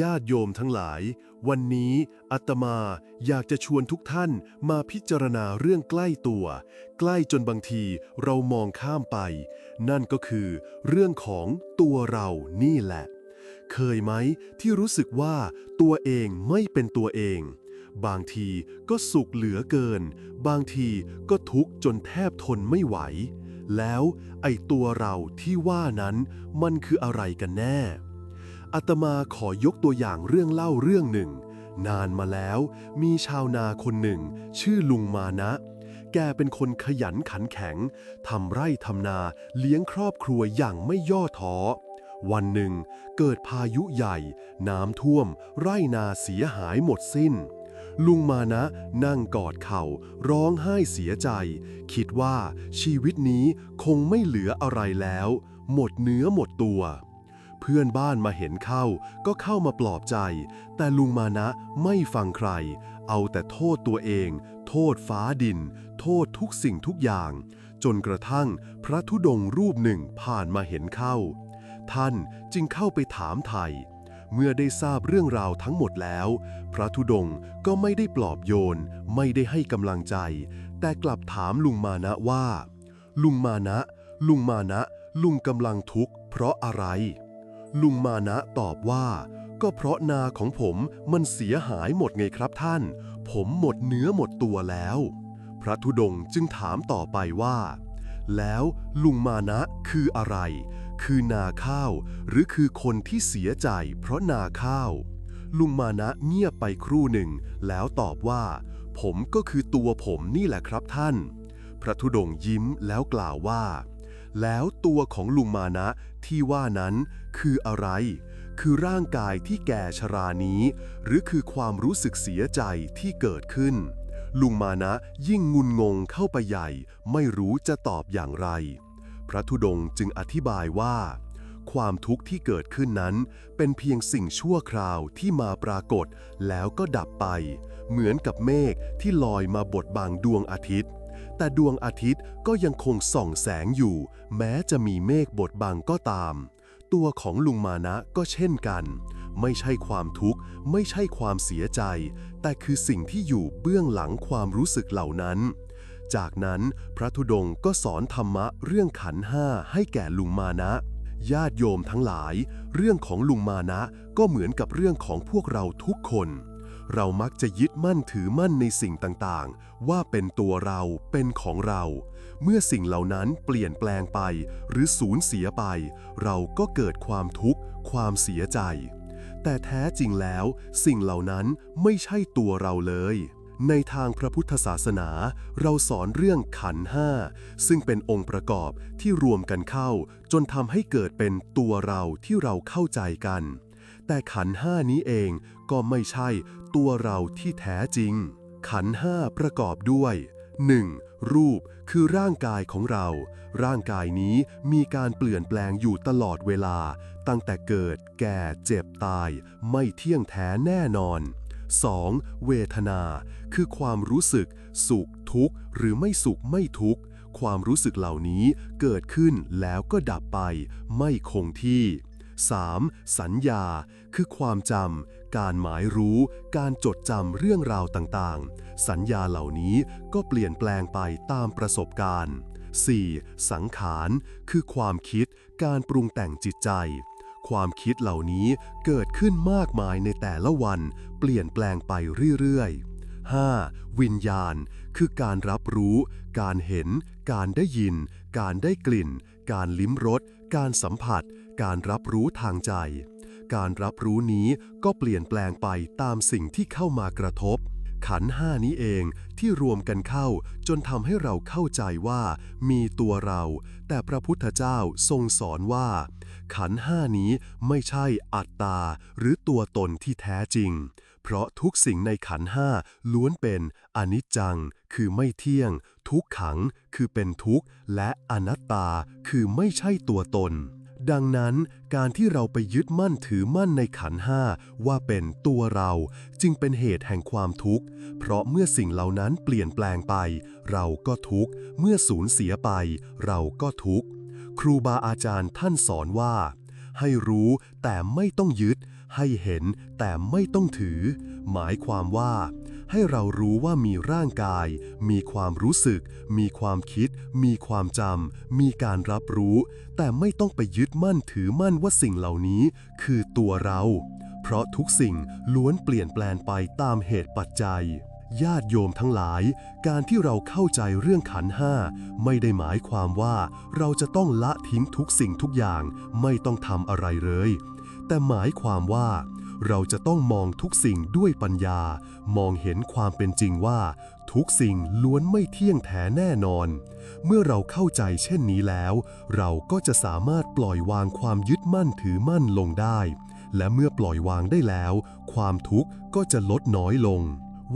ญาติโยมทั้งหลาย วันนี้อาตมาอยากจะชวนทุกท่านมาพิจารณาเรื่องใกล้ตัว ใกล้จนบางทีเรามองข้ามไป นั่นก็คือเรื่องของตัวเรานี่แหละ เคยไหมที่รู้สึกว่าตัวเองไม่เป็นตัวเอง บางทีก็สุขเหลือเกิน บางทีก็ทุกข์จนแทบทนไม่ไหว แล้วไอ้ตัวเราที่ว่านั้นมันคืออะไรกันแน่ อาตมาขอยกตัวอย่างเรื่องเล่าเรื่องหนึ่ง นานมาแล้วมีชาวนาคนหนึ่ง ชื่อลุงมานะ แกเป็นคนขยันขันแข็งทำไร่ทำนาเลี้ยงครอบครัวอย่างไม่ย่อท้อ วันหนึ่ง เกิดพายุใหญ่ น้ำท่วม ไร่นาเสียหายหมดสิ้นลุงมานะนั่งกอดเข่า ร้องไห้เสียใจ คิดว่าชีวิตนี้คงไม่เหลืออะไรแล้ว หมดเนื้อหมดตัว เพื่อนบ้านมาเห็นเข้า ก็เข้ามาปลอบใจ แต่ลุงมานะไม่ฟังใคร เอาแต่โทษตัวเอง โทษฟ้าดิน โทษทุกสิ่งทุกอย่าง จนกระทั่งพระธุดงค์รูปหนึ่งผ่านมาเห็นเข้า ท่านจึงเข้าไปถามไทยเมื่อได้ทราบเรื่องราวทั้งหมดแล้ว พระธุดงค์ก็ไม่ได้ปลอบโยน ไม่ได้ให้กำลังใจ แต่กลับถามลุงมานะว่า ลุงมานะ ลุงมานะ ลุงกำลังทุกข์เพราะอะไร ลุงมานะตอบว่า ก็เพราะนาของผมมันเสียหายหมดไงครับท่าน ผมหมดเนื้อหมดตัวแล้ว พระธุดงค์จึงถามต่อไปว่า แล้วลุงมานะคืออะไร คือนาข้าว หรือคือคนที่เสียใจเพราะนาข้าว ลุงมานะเงียบไปครู่หนึ่ง แล้วตอบว่า ผมก็คือตัวผมนี่แหละครับท่าน พระธุดงค์ยิ้มแล้วกล่าวว่า แล้วตัวของลุงมานะที่ว่านั้นคืออะไร คือร่างกายที่แก่ชรานี้ หรือคือความรู้สึกเสียใจที่เกิดขึ้น ลุงมานะยิ่งงุนงงเข้าไปใหญ่ ไม่รู้จะตอบอย่างไร พระธุดงค์จึงอธิบายว่า ความทุกข์ที่เกิดขึ้นนั้น เป็นเพียงสิ่งชั่วคราวที่มาปรากฏแล้วก็ดับไป เหมือนกับเมฆที่ลอยมาบดบังดวงอาทิตย์ แต่ดวงอาทิตย์ก็ยังคงส่องแสงอยู่ แม้จะมีเมฆบดบังก็ตาม ตัวของลุงมานะก็เช่นกัน ไม่ใช่ความทุกข์ ไม่ใช่ความเสียใจ แต่คือสิ่งที่อยู่เบื้องหลังความรู้สึกเหล่านั้น จากนั้นพระธุดงค์ก็สอนธรรมะเรื่องขันห้าให้แก่ลุงมานะญาติโยมทั้งหลาย เรื่องของลุงมานะก็เหมือนกับเรื่องของพวกเราทุกคน เรามักจะยึดมั่นถือมั่นในสิ่งต่างๆ ว่าเป็นตัวเราเป็นของเรา เมื่อสิ่งเหล่านั้นเปลี่ยนแปลงไป หรือสูญเสียไป เราก็เกิดความทุกข์ ความเสียใจ แต่แท้จริงแล้ว สิ่งเหล่านั้นไม่ใช่ตัวเราเลยในทางพระพุทธศาสนา เราสอนเรื่องขันห้า ซึ่งเป็นองค์ประกอบที่รวมกันเข้า จนทำให้เกิดเป็นตัวเราที่เราเข้าใจกัน แต่ขันห้านี้เองก็ไม่ใช่ตัวเราที่แท้จริง ขันห้าประกอบด้วย 1. รูปคือร่างกายของเรา ร่างกายนี้มีการเปลี่ยนแปลงอยู่ตลอดเวลา ตั้งแต่เกิด แก่ เจ็บตาย ไม่เที่ยงแท้แน่นอน 2. เวทนา คือความรู้สึก สุขทุกข์ หรือไม่สุขไม่ทุกข์ ความรู้สึกเหล่านี้เกิดขึ้นแล้วก็ดับไป ไม่คงที่ 3. สัญญา คือความจำ การหมายรู้ การจดจำเรื่องราวต่างๆ สัญญาเหล่านี้ก็เปลี่ยนแปลงไปตามประสบการณ์ 4. สังขาร คือความคิด การปรุงแต่งจิตใจ ความคิดเหล่านี้เกิดขึ้นมากมายในแต่ละวัน เปลี่ยนแปลงไปเรื่อยๆ 5. วิญญาณ คือการรับรู้ การเห็น การได้ยิน การได้กลิ่น การลิ้มรส การสัมผัส การรับรู้ทางใจ การรับรู้นี้ก็เปลี่ยนแปลงไปตามสิ่งที่เข้ามากระทบ ขันห้านี้เองที่รวมกันเข้าจนทำให้เราเข้าใจว่ามีตัวเรา แต่พระพุทธเจ้าทรงสอนว่า ขันห้านี้ไม่ใช่อัตตา หรือตัวตนที่แท้จริง เพราะทุกสิ่งในขันห้าล้วนเป็นอนิจจัง คือไม่เที่ยง ทุกขัง คือเป็นทุกข์ และอนัตตา คือไม่ใช่ตัวตน ดังนั้นการที่เราไปยึดมั่นถือมั่นในขันห้าว่าเป็นตัวเราจึงเป็นเหตุแห่งความทุกข์ เพราะเมื่อสิ่งเหล่านั้นเปลี่ยนแปลงไป เราก็ทุกข์ เมื่อสูญเสียไป เราก็ทุกข์ ครูบาอาจารย์ท่านสอนว่า ให้รู้แต่ไม่ต้องยึด ให้เห็นแต่ไม่ต้องถือ หมายความว่า ให้เรารู้ว่ามีร่างกาย มีความรู้สึก มีความคิด มีความจำ มีการรับรู้ แต่ไม่ต้องไปยึดมั่นถือมั่นว่าสิ่งเหล่านี้คือตัวเรา เพราะทุกสิ่งล้วนเปลี่ยนแปลงไปตามเหตุปัจจัยญาติโยมทั้งหลาย การที่เราเข้าใจเรื่องขันห้าไม่ได้หมายความว่าเราจะต้องละทิ้งทุกสิ่งทุกอย่าง ไม่ต้องทำอะไรเลย แต่หมายความว่า เราจะต้องมองทุกสิ่งด้วยปัญญา มองเห็นความเป็นจริงว่า ทุกสิ่งล้วนไม่เที่ยงแท้แน่นอน เมื่อเราเข้าใจเช่นนี้แล้ว เราก็จะสามารถปล่อยวางความยึดมั่นถือมั่นลงได้ และเมื่อปล่อยวางได้แล้ว ความทุกข์ก็จะลดน้อยลง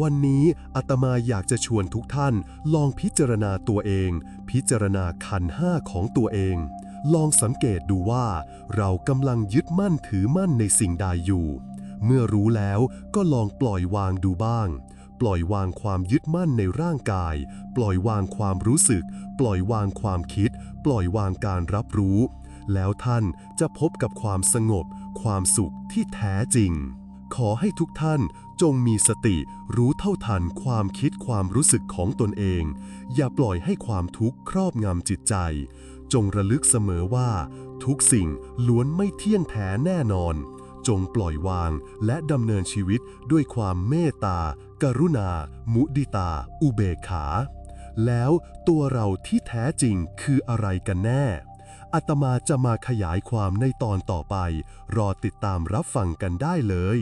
วันนี้อาตมาอยากจะชวนทุกท่าน ลองพิจารณาตัวเอง พิจารณาขันห้าของตัวเอง ลองสังเกตดูว่า เรากำลังยึดมั่นถือมั่นในสิ่งใดอยู่ เมื่อรู้แล้วก็ลองปล่อยวางดูบ้าง ปล่อยวางความยึดมั่นในร่างกาย ปล่อยวางความรู้สึก ปล่อยวางความคิด ปล่อยวางการรับรู้ แล้วท่านจะพบกับความสงบ ความสุขที่แท้จริง ขอให้ทุกท่านจงมีสติรู้เท่าทันความคิดความรู้สึกของตนเอง อย่าปล่อยให้ความทุกข์ครอบงำจิตใจ จงระลึกเสมอว่า ทุกสิ่งล้วนไม่เที่ยงแท้แน่นอน จงปล่อยวางและดำเนินชีวิตด้วยความเมตตา กรุณา มุดิตา อุเบกขา แล้วตัวเราที่แท้จริงคืออะไรกันแน่อาตมาจะมาขยายความในตอนต่อไป รอติดตามรับฟังกันได้เลย